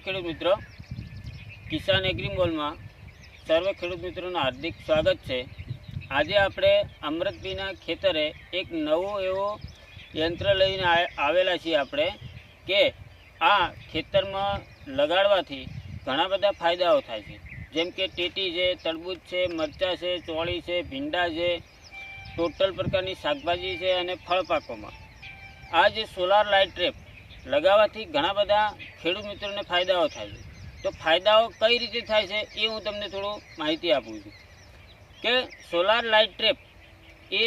ખેડૂત મિત્રો. કિસાન એગ્રીમોલમાં સર્વ ખેડૂત મિત્રોનું હાર્દિક સ્વાગત છે. આજે આપણે અમૃતભીના ખેતરે એક નવું એવું યંત્ર લઈને આવેલા છીએ આપણે કે આ ખેતરમાં લગાડવાથી ઘણા બધા ફાયદાઓ થાય છે. જેમ કે ટેટી છે, તરબૂચ છે, મરચાં છે, ચોળી છે, ભીંડા છે, ટોટલ પ્રકારની શાકભાજી છે અને ફળ પાકોમાં. આ જે સોલાર લાઇટ ટ્રેપ લગાવવાથી ઘણા બધા ખેડૂત મિત્રોને ફાયદાઓ થાય છે. તો ફાયદાઓ કઈ રીતે થાય છે એ હું તમને થોડું માહિતી આપું છું. કે સોલાર લાઇટ ટ્રેપ એ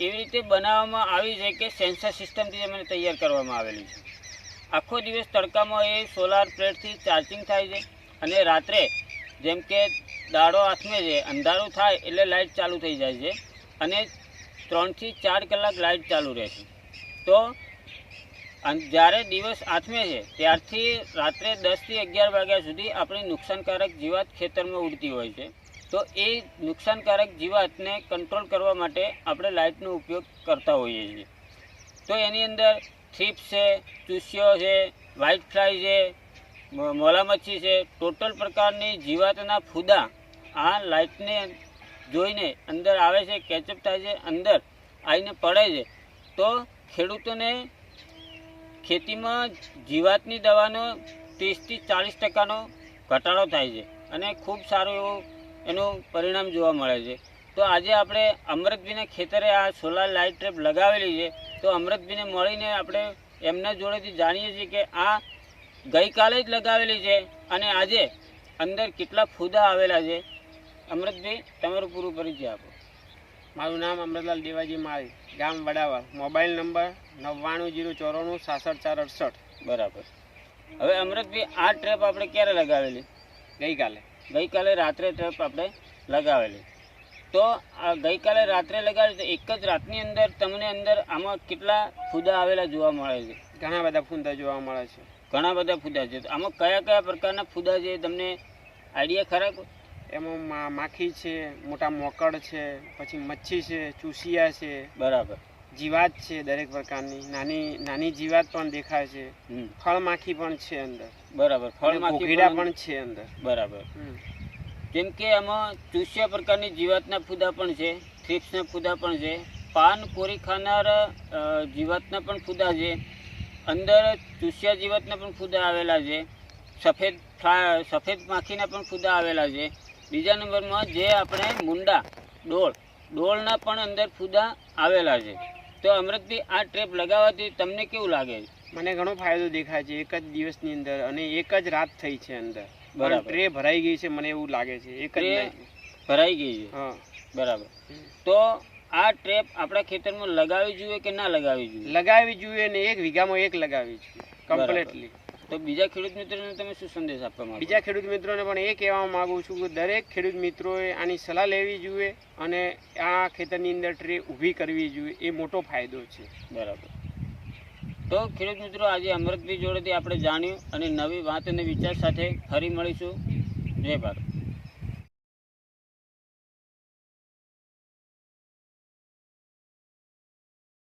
એવી રીતે બનાવવામાં આવી છે કે સેન્સર સિસ્ટમથી મને તૈયાર કરવામાં આવેલી છે. આખો દિવસ તડકામાં એ સોલાર પ્લેટથી ચાર્જિંગ થાય છે અને રાત્રે જેમ કે દાડો આથમે છે, અંધારું થાય એટલે લાઇટ ચાલુ થઈ જાય છે અને ત્રણથી ચાર કલાક લાઇટ ચાલુ રહેશે. તો જ્યારે દિવસ આથમે છે, ત્યારથી રાત્રે દસથી અગિયાર વાગ્યા સુધી આપણી નુકસાનકારક જીવાત ખેતરમાં ઉડતી હોય છે. તો એ નુકસાનકારક જીવાતને કંટ્રોલ કરવા માટે આપણે લાઇટનો ઉપયોગ કરતા હોઈએ છીએ. તો એની અંદર થ્રીપ્સ છે, ચૂસ્યો છે, વ્હાઇટ ફ્લાય છે મોલામચ્છી મોલા મચ્છી છે. ટોટલ પ્રકારની જીવાતના ફૂદા આ લાઇટને જોઈને અંદર આવે છે, કેચઅપ થાય છે, અંદર આવીને પડે છે. તો ખેડૂતોને ખેતીમાં જીવાતની દવાનો ત્રીસથી ચાલીસ ટકાનો ઘટાડો થાય છે અને ખૂબ સારું એવું એનું પરિણામ જોવા મળે છે. તો આજે આપણે અમૃતભીના ખેતરે આ સોલાર લાઇટ ટ્રેપ લગાવેલી છે. તો અમૃતભીને મળીને આપણે એમના જોડેથી જાણીએ છીએ કે આ ગઈકાલે જ લગાવેલી છે અને આજે અંદર કેટલા ફૂદા આવેલા છે. અમૃતભાઈ તમારું પૂરું પરિચય આપો. મારું નામ અમૃતલાલ દેવાજી માળી ગામ વડાવર મોબાઈલ નંબર નવ્વાણું જીરો ચોરાણું સાસઠ ચાર અડસઠ. બરાબર. હવે અમૃતભાઈ આ ટ્રેપ આપણે ક્યારે લગાવેલી? ગઈકાલે. ગઈકાલે રાત્રે ટ્રેપ આપણે લગાવેલી. તો આ ગઈકાલે રાત્રે લગાવેલી તો એક જ રાતની અંદર તમને અંદર આમાં કેટલા ફૂદા આવેલા જોવા મળે છે? ઘણા બધા ફૂંદા જોવા મળે છે. ઘણા બધા ફૂદા છે. તો આમાં કયા કયા પ્રકારના ફૂદા છે તમને આઈડિયા ખરા? એમાં માખી છે મોટા મોકડ છે પછી મચ્છી છે ચૂસિયા છે. બરાબર. જીવાત છે દરેક પ્રકારની. નાની નાની જીવાત પણ દેખાય છે. ફળ માખી પણ છે અંદર. બરાબર. ફળ માખી પણ છે અંદર. બરાબર. જેમ કે આમાં ચૂસ્યા પ્રકારની જીવાતના ફૂદા પણ છે થ્રિપ્સના ફૂદા પણ છે પાન કોરી ખાનાર જીવાતના પણ ફૂદા છે અંદર ચૂસ્યા જીવાતના પણ ફૂદા આવેલા છે સફેદ સફેદ માખીના પણ ફૂદા આવેલા છે બીજા નંબરમાં જે આપણે મુંડા ડોળ ડોળના પણ અંદર ફૂદા આવેલા છે. તો અમૃતભાઈ આ ટ્રેપ લગાવવાથી તમને કેવું લાગે? છે મને ઘણો ફાયદો દેખાય છે એક જ દિવસની અંદર અને એક જ રાત થઈ છે અંદર. બરાબર. ટ્રે ભરાઈ ગઈ છે મને એવું લાગે છે એક જ ભરાઈ ગઈ છે? હા. બરાબર. તો આ ટ્રેપ આપણા ખેતરમાં લગાવવી જોઈએ કે ના લગાવી જોઈએ? લગાવી જોઈએ ને એક વીઘામાં એક લગાવી જોઈએ કમ્પ્લીટલી તો બીજા ખેડૂત મિત્રોને તમે શું સંદેશ આપવા માંગો બીજા ખેડૂત મિત્રોને પણ એ કહેવા માંગુ છું કે દરેક ખેડૂત મિત્રોએ આની સલાહ લેવી જોઈએ અને આ ખેતરની અંદર ટ્રે ઊભી કરવી જોઈએ. એ મોટો ફાયદો છે. બરાબર. તો ખેડૂત મિત્રો આજે અમૃતભાઈ જોડેથી આપણે જાણ્યું અને નવી વાત અને વિચાર સાથે ફરી મળીશું. જય ભારત.